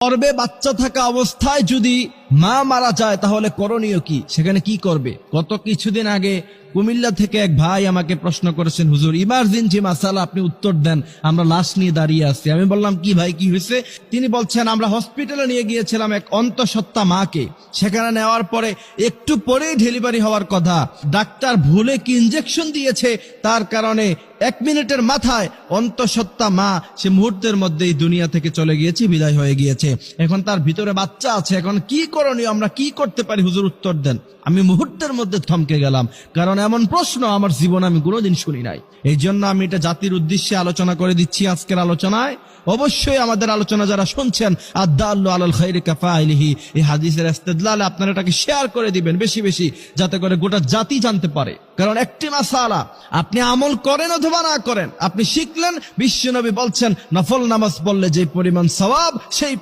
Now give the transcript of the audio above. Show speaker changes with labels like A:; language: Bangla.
A: গর্বে বাচ্চা থাকা অবস্থায় যদি মা মারা যায়, তাহলে করণীয় কি? সেখানে কি করবে? গত কিছুদিন আগে কুমিল্লা থেকে এক ভাই আমাকে প্রশ্ন করেছেন, হুজুর ইমার্জেন্সি মাসালা আপনি উত্তর দেন, আমরা লাশ নিয়ে দাঁড়িয়ে আছি। আমি বললাম, কি ভাই, কি হয়েছে? তিনি বলছেন, আমরা হসপিটালে নিয়ে গিয়েছিলাম এক অন্তঃসত্ত্বা মাকে। সেখানে নেওয়ার পরে একটু পরেই ডেলিভারি হওয়ার কথা। ডাক্তার ভুলে কি ইঞ্জেকশন দিয়েছে? তার কারণে এক মিনিটের মাথায় অন্তঃসত্ত্বা মা, সে মুহূর্তের মধ্যেই দুনিয়া থেকে চলে গিয়েছে, বিদায় হয়ে গিয়েছে। এখন তার ভিতরে বাচ্চা আছে, এখন কি করণীয় আমরা কি করতে পারি? হুজুর উত্তর দেন। আমি মুহূর্তের মধ্যে থমকে গেলাম। কারণ এমন প্রশ্ন আমার জীবনে আমি কোনোদিন শুনি নাই। এই জন্য আমি এটা জাতির উদ্দেশ্যে আলোচনা করে দিচ্ছি আজকের আলোচনায়। অবশ্যই আমাদের আলোচনা যারা শুনছেন আপনারা এটাকে শেয়ার করে দিবেন বেশি বেশি, যাতে করে গোটা জাতি জানতে পারে। কারণ একটি মাসালা, আপনি আমল করেন অথবা না করেন, আপনি শিখলেন, বিশ্বনবী বলছেন, নফল নামাজ পড়লে যে পরিমাণ সওয়াব, সেই